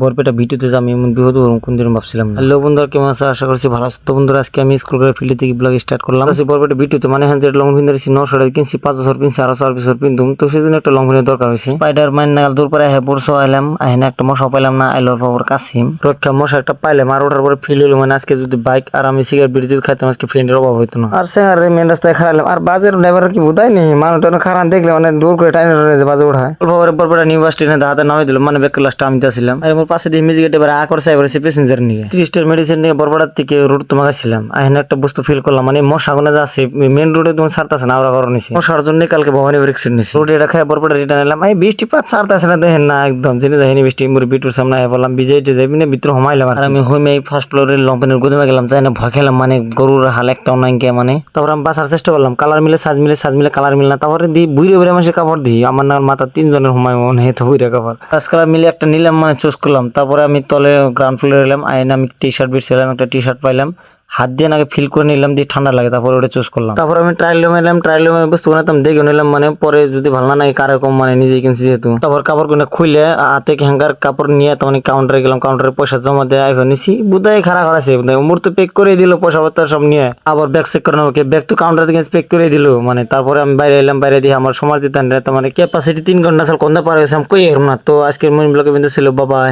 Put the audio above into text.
বরপেটা ভিডিওতে আমি এমন হব কোন দিন ভাবছিলাম না। হ্যালো বন্ধুরা কেমন আছে? আশা করছি ভালো আছে। তো বন্ধুরা আজকে আমি স্কুল করে ফিল্ড থেকে ব্লগ স্টার্ট করলাম। আছি বরপেটা ভিডিওতে মানে হ্যাঁ যে লং ভিন ধরেছি নশো টাকা কিনছি পাঁচ বছর কিনছি আরও চার বছর পিনতুম তো সেজন্য একটা লং ভিনের দরকার হয়েছে। স্পাইডার ম্যান নাগাল দূর পরে হ্যাঁ পরশো আইলাম আহিনা একটা মশা পাইলাম না আইলোর পর কাসিম রক্ষা মশা একটা পাইলাম আর ওঠার পরে ফিল হলো মানে আজকে যদি বাইক আর আমি সিগারেট বিড়ি যদি খাইতাম আজকে ফ্রেন্ডের অভাব হইতো না। আর সে আর মেন রাস্তায় খারাইলাম আর বাজার ড্রাইভার কি বোধাই নেই মানুষটা খারান দেখলে মানে দূর করে টাইনে বাজে পরে বরপেটা নিউ বাস স্ট্যান্ডে হাতে নামাই দিল মানে ব্যাক ক্লাসটা আমি আসছিলাম আর মোর পাশে দিয়ে মিউজিক এবার আ করছে, এবার সে প্যাসেঞ্জার নিয়ে। ত্রিশটার মেডিসিন নিয়ে বরপেটার থেকে রোড তোমাকে ছিলাম। আহিনা একটা বস্তু ফিল করলাম মানে মশা গুনে যাচ্ছে মেন রোডে তোমার ছাড়তেছে না, আমরা করো নিছি। মশার জন্য কালকে ভবানী ব্রেক্সিট নিছি। রোডে খাই বরপেটা রিটার্ন এলাম। এই বৃষ্টি পাত ছাড়তেছে না, দেখেন না একদম, জেনে যাইনি বৃষ্টি মোর বিটুর সামনে আয় বললাম বিজয় যাবি না, ভিতরে হমাইলাম আর আমি হইমে ফার্স্ট ফ্লোরের লম্পেনের গুদমে গেলাম, যাই না ভয় খেলাম মানে গরুর হাল একটা অনলাইন কে মানে। তারপর আমি বাঁচার চেষ্টা করলাম কালার মিলে সাজ মিলে সাজ মিলে কালার মিলে না। তারপরে দিই বুড়ে বুড়ে মাসে কাপড় দিই, আমার না মাথা তিনজনের হুমায় মনে হয় তো বুড়ে কাপড়। কালার মিলে একটা নিলাম মানে চুজ করলাম। তারপরে আমি তলে গ্রাউন্ড ফ্লোরে এলাম আইনে আমি টি শার্ট বিরছিলাম একটা টি শার্ট পাইলাম, হাত দিয়ে নাকি ফিল করে নিলাম, দিয়ে ঠান্ডা লাগে, তারপরে ওটা চুজ করলাম। তারপর আমি ট্রায়াল রুমে এলাম ট্রায়াল রুমে বস্তু বানাতাম দেখে নিলাম মানে পরে যদি ভালো না লাগে, কারও কম মানে নিজেই কিনছি যেহেতু। তারপর কাপড় কিনে খুলে হাতে হ্যাঙ্গার কাপড় নিয়ে তখন কাউন্টারে গেলাম কাউন্টারে পয়সা জমা দিয়ে আইফোন নিছি বুধাই খারাপ আছে মুর তো পেক করে দিল, পয়সা পত্র সব নিয়ে। আবার ব্যাগ চেক করে নেব ব্যাগ তো কাউন্টার থেকে পেক করে দিল মানে তারপরে আমি বাইরে এলাম, বাইরে দিয়ে আমার সময় দিতেন তো মানে ক্যাপাসিটি তিন ঘণ্টা আসলে কোনটা পার হয়েছে, আমি কই না, তো আজকের মন ব্লগে বিন্দু ছিল বাবাই